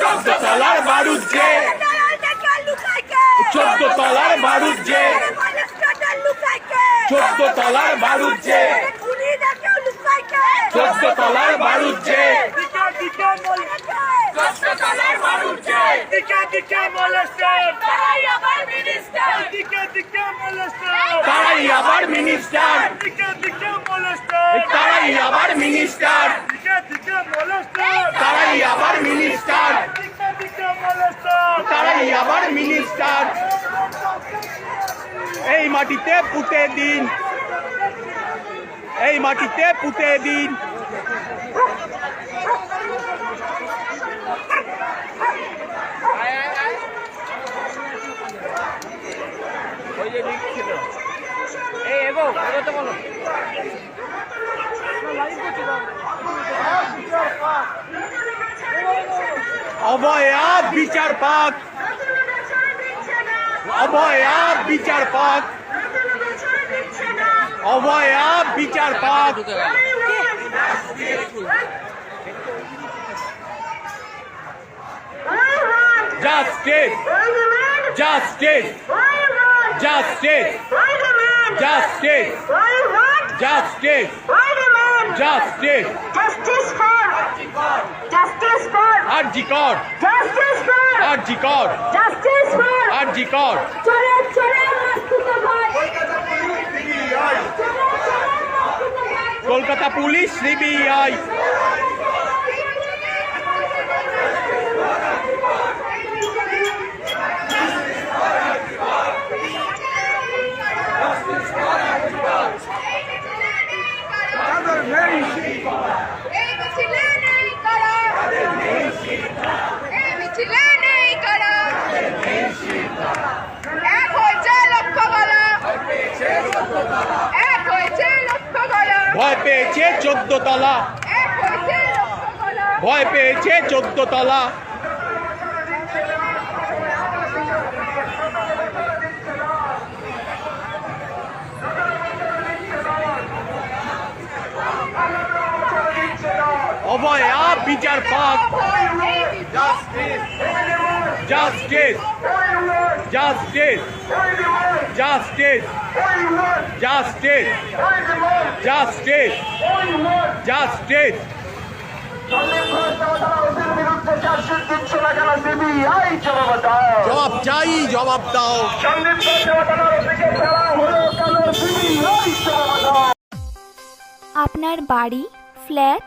চোদ্দ তলার বারুদ যে? চোদ্দ তলার বারুদ যে? চোদ্দ তলার বারুদ আবার minister। দিকে দিকে মোলেস্টার তারাই আবার মিনিস্টার দিকে দিকে মোলেস্টার তারাই আবার মিনিস্টার দিকে দিকে মোলেস্টার তারাই আবার মিনিস্টার দিকে দিকে মোলেস্টার তারাই আবার মিনিস্টার এই মাটিতে পুঁতে দিন। এই মাটিতে পুঁতে দিন। অভয়া বিচার পাক অভয়া বিচার পাক অভয়া বিচার পাক justice justice justice justice for RG Kar RG Kar চোরে চোরে পুলিশ সিবিআই এই মিছিলে নেই করা এই মিছিলে নেই করা এক হয়েছে লক্ষ গলা এক হয়েছে লক্ষ গলা ভয় পেয়েছে চোদ্দ তলা ভয় পেয়েছে চোদ্দ তলা অভয়া বিচার পাক justice justice justice justice justice জবাব চাই জবাব দাও। আপনার বাড়ি ফ্ল্যাট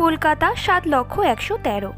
কলকাতা সাত লক্ষ একশো তেরো।